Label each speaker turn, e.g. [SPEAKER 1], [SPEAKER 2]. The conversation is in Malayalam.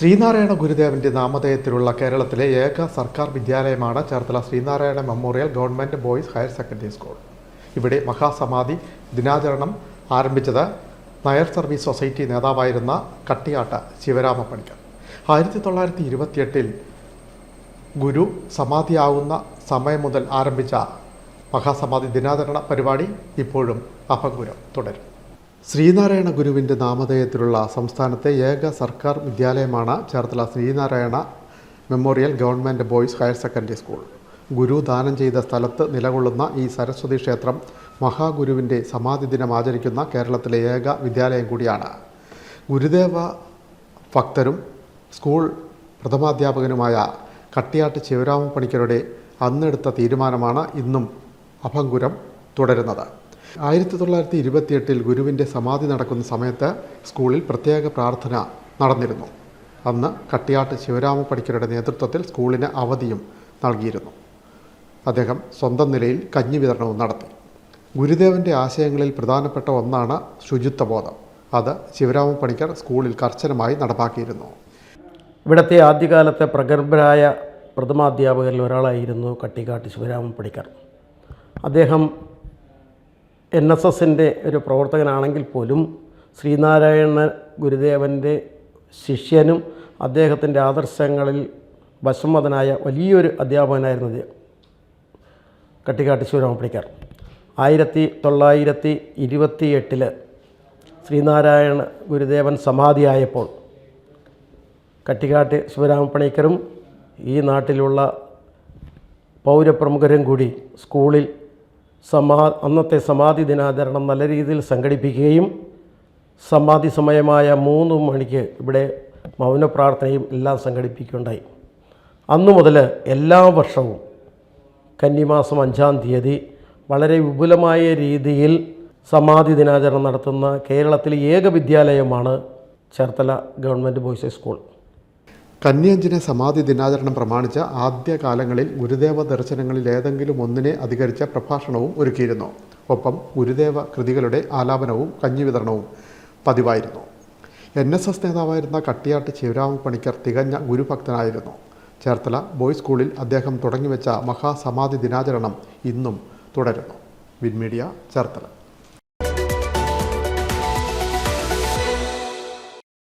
[SPEAKER 1] ശ്രീനാരായണ ഗുരുദേവന്റെ നാമധേയത്തിലുള്ള കേരളത്തിലെ ഏക സർക്കാർ വിദ്യാലയമാണ് Cherthala Sreenarayana memorial government boys higher secondary school. ഇവിടെ മഹാസമാധി ദിനാചരണം ആരംഭിച്ചത് നയർ സർവീസ് സൊസൈറ്റി നേതാവായിരുന്ന കട്ടിയാട്ട ശിവരാമ പണിക്കർ ആയിരത്തി തൊള്ളായിരത്തി ഇരുപത്തിയെട്ടിൽ ഗുരു സമാധിയാവുന്ന സമയം മുതൽ ആരംഭിച്ച മഹാസമാധി ദിനാചരണ പരിപാടി ഇപ്പോഴും അഭംഗുരം തുടരും. ശ്രീനാരായണ ഗുരുവിന്റെ നാമധേയത്തിലുള്ള സംസ്ഥാനത്തെ ഏക സർക്കാർ വിദ്യാലയമാണ് Cherthala Sreenarayana memorial government boys higher secondary school. Guru ദാനം ചെയ്ത സ്ഥലത്ത് നിലകൊള്ളുന്ന ഈ സരസ്വതി ക്ഷേത്രം മഹാഗുരുവിന്റെ സമാധി ദിനം ആചരിക്കുന്ന കേരളത്തിലെ ഏക വിദ്യാലയം കൂടിയാണ്. ഗുരുദേവ ഭക്തരും സ്കൂൾ പ്രഥമാധ്യാപകനുമായ കട്ടിയാട്ട് ശിവരാമ പണിക്കരുടെ അന്നെടുത്ത തീരുമാനമാണ് ഇന്നും അഭംഗുരം തുടരുന്നത്. ആയിരത്തി തൊള്ളായിരത്തി ഇരുപത്തിയെട്ടിൽ ഗുരുവിന്റെ സമാധി നടക്കുന്ന സമയത്ത് സ്കൂളിൽ പ്രത്യേക പ്രാർത്ഥന നടന്നിരുന്നു. അന്ന് കട്ടിയാട്ട് ശിവരാമ പണിക്കരുടെ നേതൃത്വത്തിൽ സ്കൂളിന് അവധിയും നൽകിയിരുന്നു. അദ്ദേഹം സ്വന്തം നിലയിൽ കഞ്ഞി വിതരണവും നടത്തി. ഗുരുദേവന്റെ ആശയങ്ങളിൽ പ്രധാനപ്പെട്ട ഒന്നാണ് ശുചിത്വബോധം. അത് ശിവരാമ പണിക്കർ സ്കൂളിൽ കർശനമായി നടപ്പാക്കിയിരുന്നു.
[SPEAKER 2] ഇവിടുത്തെ ആദ്യകാലത്തെ പ്രഗത്ഭരായ പ്രഥമാധ്യാപകരിൽ ഒരാളായിരുന്നു കട്ടിക്കാട്ട് ശിവരാമൻ പണിക്കർ. അദ്ദേഹം എൻ എസ് എസിന്റെ ഒരു പ്രവർത്തകനാണെങ്കിൽ പോലും ശ്രീനാരായണ ഗുരുദേവന്റെ ശിഷ്യനും അദ്ദേഹത്തിന്റെ ആദർശങ്ങളിൽ വശംവദനായ വലിയൊരു അധ്യാപകനായിരുന്നു അദ്ദേഹം. കട്ടിക്കാട്ട് ശിവരാമ പണിക്കർ ആയിരത്തി തൊള്ളായിരത്തി ഇരുപത്തി എട്ടിൽ ശ്രീനാരായണ ഗുരുദേവൻ സമാധിയായപ്പോൾ കട്ടിക്കാട്ട് ശിവരാമപ്പണിക്കരും ഈ നാട്ടിലുള്ള പൗരപ്രമുഖരും കൂടി സ്കൂളിൽ സമാ അന്നത്തെ സമാധി ദിനാചരണം നല്ല രീതിയിൽ സംഘടിപ്പിക്കുകയും സമാധി സമയമായ മൂന്ന് മണിക്ക് ഇവിടെ മൗനപ്രാർത്ഥനയും എല്ലാം സംഘടിപ്പിക്കുകയുണ്ടായി. അന്നു മുതൽ എല്ലാ വർഷവും കന്നിമാസം അഞ്ചാം തീയതി വളരെ വിപുലമായ രീതിയിൽ സമാധി ദിനാചരണം നടത്തുന്ന കേരളത്തിലെ ഏക വിദ്യാലയമാണ് ചേർത്തല ഗവൺമെന്റ് ബോയ്സ് സ്കൂൾ
[SPEAKER 1] കന്യഞ്ചിനെ സമാധി ദിനാചരണം പ്രമാണിച്ച ആദ്യകാലങ്ങളിൽ ഗുരുദേവ ദർശനങ്ങളിൽ ഏതെങ്കിലും ഒന്നിനെ അധികരിച്ച പ്രഭാഷണവും ഒരുക്കിയിരുന്നു. ഒപ്പം ഗുരുദേവ കൃതികളുടെ ആലാപനവും കഞ്ഞി വിതരണവും പതിവായിരുന്നു. എൻ എസ് എസ് നേതാവായിരുന്ന കട്ടിയാട്ട് ശിവരാമ പണിക്കർ തികഞ്ഞ ഗുരുഭക്തനായിരുന്നു. ചേർത്തല ബോയ്സ് സ്കൂളിൽ അദ്ദേഹം തുടങ്ങിവെച്ച മഹാസമാധി ദിനാചരണം ഇന്നും തുടരുന്നു. വിൻമീഡിയ ചേർത്തല.